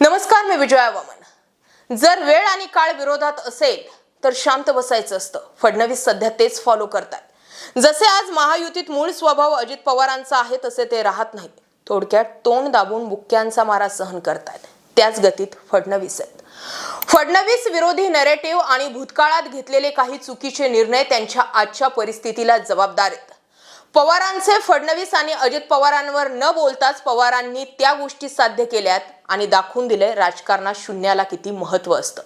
नमस्कार मी विजया वामन. जर वेळ आणि काळ विरोधात असेल तर शांत बसायचं असतं. फडणवीस सध्या तेच फॉलो करतात जसे आज महायुतीत मूळ स्वभाव अजित पवारांचा आहे तसे ते राहत नाही थोडक्यात तोंड दाबून बुक्क्यांचा मारा सहन करतात त्याच गतीत फडणवीस आहेत. फडणवीस विरोधी नरेटिव्ह आणि भूतकाळात घेतलेले काही चुकीचे निर्णय त्यांच्या आजच्या परिस्थितीला जबाबदार आहेत. पवारांचे फडणवीस आणि अजित पवारांवर न बोलताच पवारांनी त्या गोष्टी साध्य केल्यात आणि दाखवून दिले राजकारणात शून्याला किती महत्त्व असतं.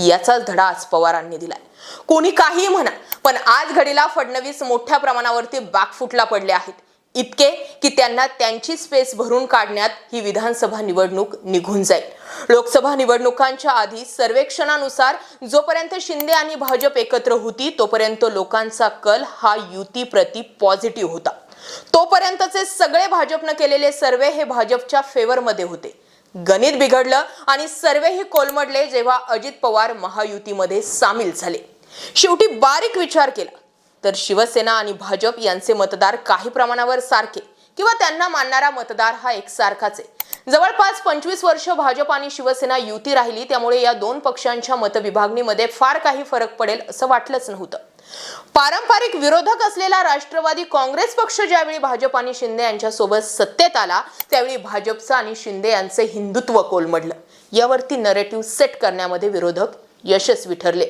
याचाच धडा आज पवारांनी दिलाय. कोणी काही म्हणा पण आज घडीला फडणवीस मोठ्या प्रमाणावरती बॅकफुटला पडले आहेत. इतके की त्यांना त्यांची स्पेस भरून काढण्यात ही विधानसभा निवडणूक निघून जाईल. लोकसभा निवडणुकांच्या आधी सर्वेक्षणानुसार जोपर्यंत शिंदे आणि भाजप एकत्र होती तोपर्यंत लोकांचा कल हा युतीप्रती पॉझिटिव्ह होता. तोपर्यंतचे सगळे भाजपनं केलेले सर्वे हे भाजपच्या फेवरमध्ये होते. गणित बिघडलं आणि सर्वेही कोलमडले जेव्हा अजित पवार महायुतीमध्ये सामील झाले. शेवटी बारीक विचार केला. तर शिवसेना आणि भाजप यांचे मतदार काही प्रमाणावर सारखे किंवा त्यांना मानणारा मतदार हा एकसारखाच आहे. जवळपास पंचवीस वर्ष भाजप आणि शिवसेना युती राहिली त्यामुळे या दोन पक्षांच्या मतविभागणीमध्ये फार काही फरक पडेल असं वाटलंच नव्हतं. पारंपरिक विरोधक असलेला राष्ट्रवादी काँग्रेस पक्ष ज्यावेळी भाजप आणि शिंदे यांच्यासोबत सत्तेत आला त्यावेळी भाजपचं आणि शिंदे यांचे हिंदुत्व कोलमडलं. यावरती नरेटिव्ह सेट करण्यामध्ये विरोधक यशस्वी ठरले.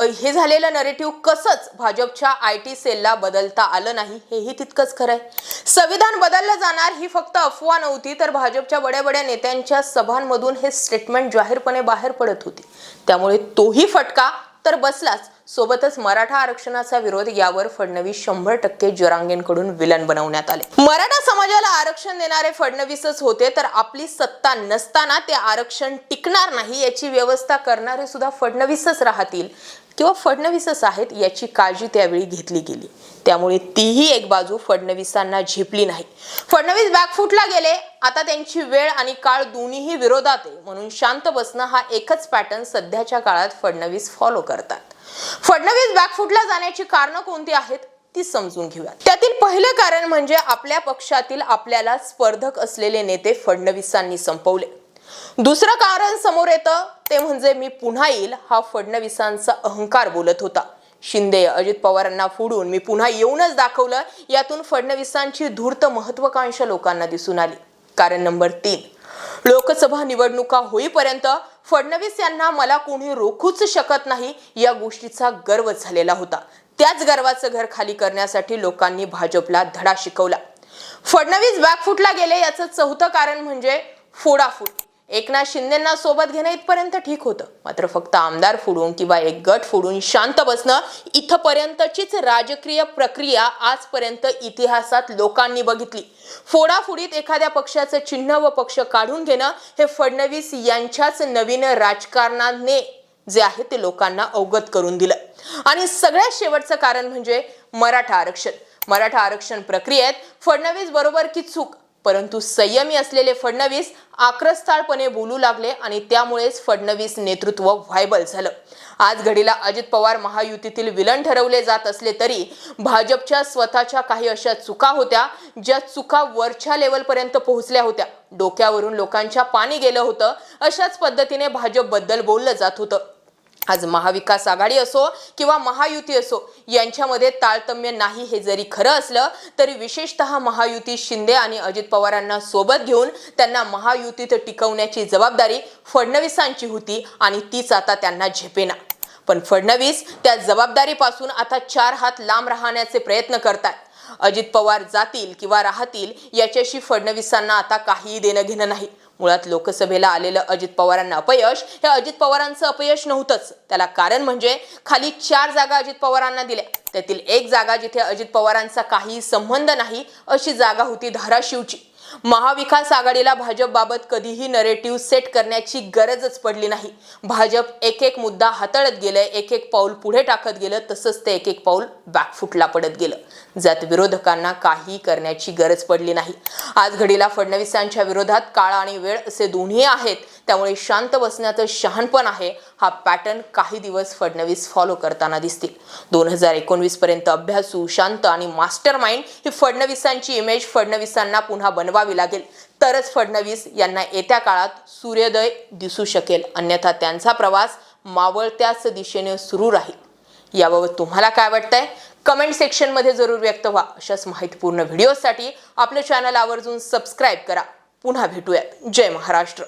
हे झालेलं नरेटिव्ह कसंच भाजपच्या आय टी सेलला बदलता आलं नाही हेही तितकंच खरं आहे. संविधान बदललं जाणार ही फक्त अफवा नव्हती तर भाजपच्या बड्या बड्या नेत्यांच्या सभांमधून हे स्टेटमेंट जाहीरपणे बाहेर पडत होती. त्यामुळे तोही फटका तर बसलाच. सोबतच मराठा आरक्षणाचा विरोध यावर फडणवीस शंभर टक्के जरांगेंकडून विलन बनवण्यात आले. मराठा समाजाला आरक्षण देणारे फडणवीसच होते तर आपली सत्ता नसताना ते आरक्षण टिकणार नाही याची व्यवस्था करणारे सुद्धा फडणवीसच राहतील. किंवा फडणवीसच आहेत याची काळजी त्यावेळी घेतली गेली. त्यामुळे तीही एक बाजू फडणवीसांना झेपली नाही. फडणवीस बॅकफूटला गेले आता त्यांची वेळ आणि काळ दोन्हीही विरोधात आहे. म्हणून शांत बसणं हा एकच पॅटर्न सध्याच्या काळात फडणवीस फॉलो करतात. फडणवीस बॅकफुटला जाण्याची कारणं कोणती आहेत ती समजून घेऊया त्यातील पहिलं कारण म्हणजे आपल्या पक्षातील आपल्याला स्पर्धक असलेले नेते फडणवीसांनी संपवले. दुसरं कारण समोर येतं ते म्हणजे मी पुन्हा येईल हा फडणवीसांचा अहंकार बोलत होता. शिंदे अजित पवारांना फोडून मी पुन्हा येऊनच दाखवलं यातून फडणवीसांची धूर्त महत्वाकांक्षा लोकांना दिसून आली. कारण नंबर तीन लोकसभा निवडणुका होईपर्यंत फडणवीस यांना मला कोणी रोखूच शकत नाही या गोष्टीचा गर्व झालेला होता. त्याच गर्वाचं घर खाली करण्यासाठी लोकांनी भाजपला धडा शिकवला. फडणवीस बॅकफुटला गेले याचं चौथं कारण म्हणजे फोडाफूट एकनाथ शिंदेना सोबत घेणं इथपर्यंत ठीक होतं. मात्र फक्त आमदार फोडून किंवा एक गट फोडून शांत बसणं इथपर्यंतचीच राजकीय प्रक्रिया आजपर्यंत इतिहासात लोकांनी बघितली. फोडाफोडीत एखाद्या पक्षाचं चिन्ह व पक्ष काढून घेणं हे फडणवीस यांच्याच नवीन राजकारणाने जे आहे ते लोकांना अवगत करून दिलं. आणि सगळ्यात शेवटचं कारण म्हणजे मराठा आरक्षण. मराठा आरक्षण प्रक्रियेत फडणवीस बरोबर की चूक? परंतु संयमी असलेले फडणवीस आक्रस्ताळपणे बोलू लागले आणि त्यामुळेच फडणवीस नेतृत्व व्हायबल झालं. आज घडीला अजित पवार महायुतीतील विलन ठरवले जात असले तरी भाजपच्या स्वतःच्या काही अशा चुका होत्या ज्या चुका वरच्या लेवलपर्यंत पोहोचल्या होत्या. डोक्यावरून लोकांच्या पाणी गेलं होतं. अशाच पद्धतीने भाजपबद्दल बोललं जात होतं. आज महाविकास आघाडी असो किंवा महायुती असो यांच्यामध्ये तारतम्य नाही हे जरी खरं असलं तरी विशेषतः महायुती शिंदे आणि अजित पवारांना सोबत घेऊन त्यांना महायुतीत टिकवण्याची जबाबदारी फडणवीसांची होती आणि तीच आता त्यांना झेपेना. पण फडणवीस त्या जबाबदारीपासून आता चार हात लांब राहण्याचे प्रयत्न करतात अजित पवार जातील किंवा राहतील याच्याशी फडणवीसांना आता काहीही देणं घेणं नाही. मुळात लोकसभेला आलेलं अजित पवारांना अपयश हे अजित पवारांचं अपयश नव्हतंच. त्याला कारण म्हणजे खाली चार जागा अजित पवारांना दिल्या. त्यातील एक जागा जिथे अजित पवारांचा काही संबंध नाही अशी जागा होती धाराशिवची. महाविकास आघाडीला भाजपबाबत कधीही नरेटिव्ह सेट करण्याची गरजच पडली नाही. भाजप एक एक मुद्दा हाताळत गेलं एक एक पाऊल पुढे टाकत गेलं तसंच ते एक एक पाऊल बॅकफुटला पडत गेलं. ज्यात विरोधकांना काही करण्याची गरज पडली नाही. आज घडीला फडणवीसांच्या विरोधात काळ आणि वेळ असे दोन्ही आहेत त्यामुळे शांत बसण्याचं शहाणपण आहे. हा पॅटर्न काही दिवस फडणवीस फॉलो करताना दिसतील. दोन हजार एकोणवीस पर्यंत अभ्यासू शांत आणि मास्टर माइंड ही फडणवीसांची इमेज फडणवीसांना पुन्हा बनवावी लागेल. तरच फडणवीस यांना येत्या काळात सूर्योदय दिसू शकेल. अन्यथा त्यांचा प्रवास मावळत्याच दिशेने सुरू राहील. याबाबत तुम्हाला काय वाटतंय? कमेंट सेक्शनमध्ये जरूर व्यक्त व्हा. अशाच माहितीपूर्ण व्हिडिओसाठी आपलं चॅनल आवर्जून सबस्क्राईब करा. पुन्हा भेटूयात. जय महाराष्ट्र.